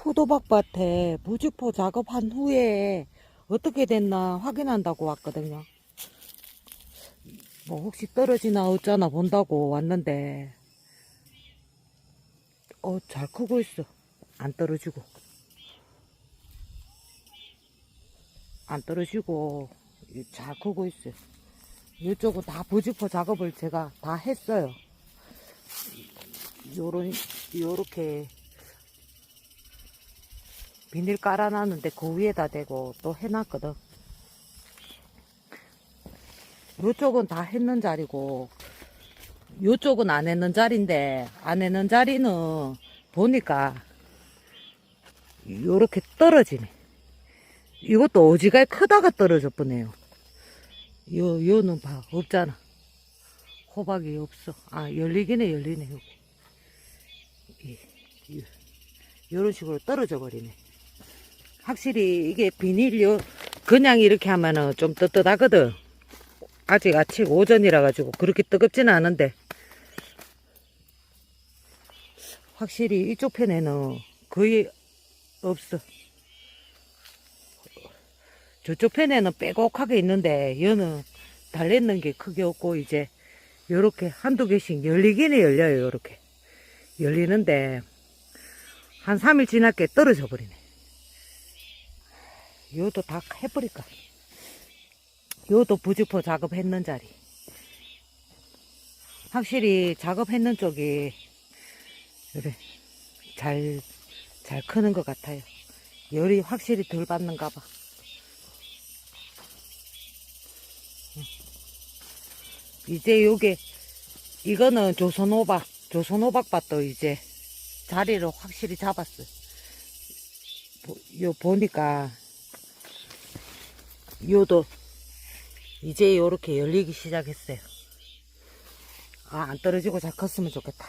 포도박밭에 부직포 작업한 후에 어떻게 됐나 확인한다고 왔거든요. 뭐 혹시 떨어지나 어쩌나 본다고 왔는데 어 잘 크고 있어. 안 떨어지고 안 떨어지고 이- 잘 크고 있어요. 이쪽은 다 부직포 작업을 제가 다 했어요. 요런 요렇게 비닐 깔아놨는데 그 위에다 대고 또 해놨거든. 요쪽은 다 했는 자리고, 요쪽은 안 했는 자리인데, 안 했는 자리는 보니까, 요렇게 떨어지네. 이것도 어지간히 크다가 떨어져 보네요. 요, 요는 봐, 없잖아. 호박이 없어. 아, 열리긴 해, 열리네, 요런 식으로 떨어져 버리네. 확실히 이게 비닐 요 그냥 이렇게 하면은 좀 뜨뜻하거든. 아직 아침 오전이라 가지고 그렇게 뜨겁지는 않은데 확실히 이쪽 편에는 거의 없어. 저쪽 편에는 빼곡하게 있는데 얘는 달랬는 게 크게 없고 이제 요렇게 한두 개씩 열리긴 해 열려요 요렇게 열리는데 한 3일 지났게 떨어져 버리네. 요도 다 해버릴까? 요도 부직포 작업했는 자리. 확실히 작업했는 쪽이, 그래, 잘, 잘 크는 것 같아요. 열이 확실히 덜 받는가 봐. 음. 이제 요게, 이거는 조선호박, 조선호박밭도 이제 자리를 확실히 잡았어요. 보- 요 보니까 요도 이제 요렇게 열리기 시작했어요. 아, 안 떨어지고 잘 컸으면 좋겠다.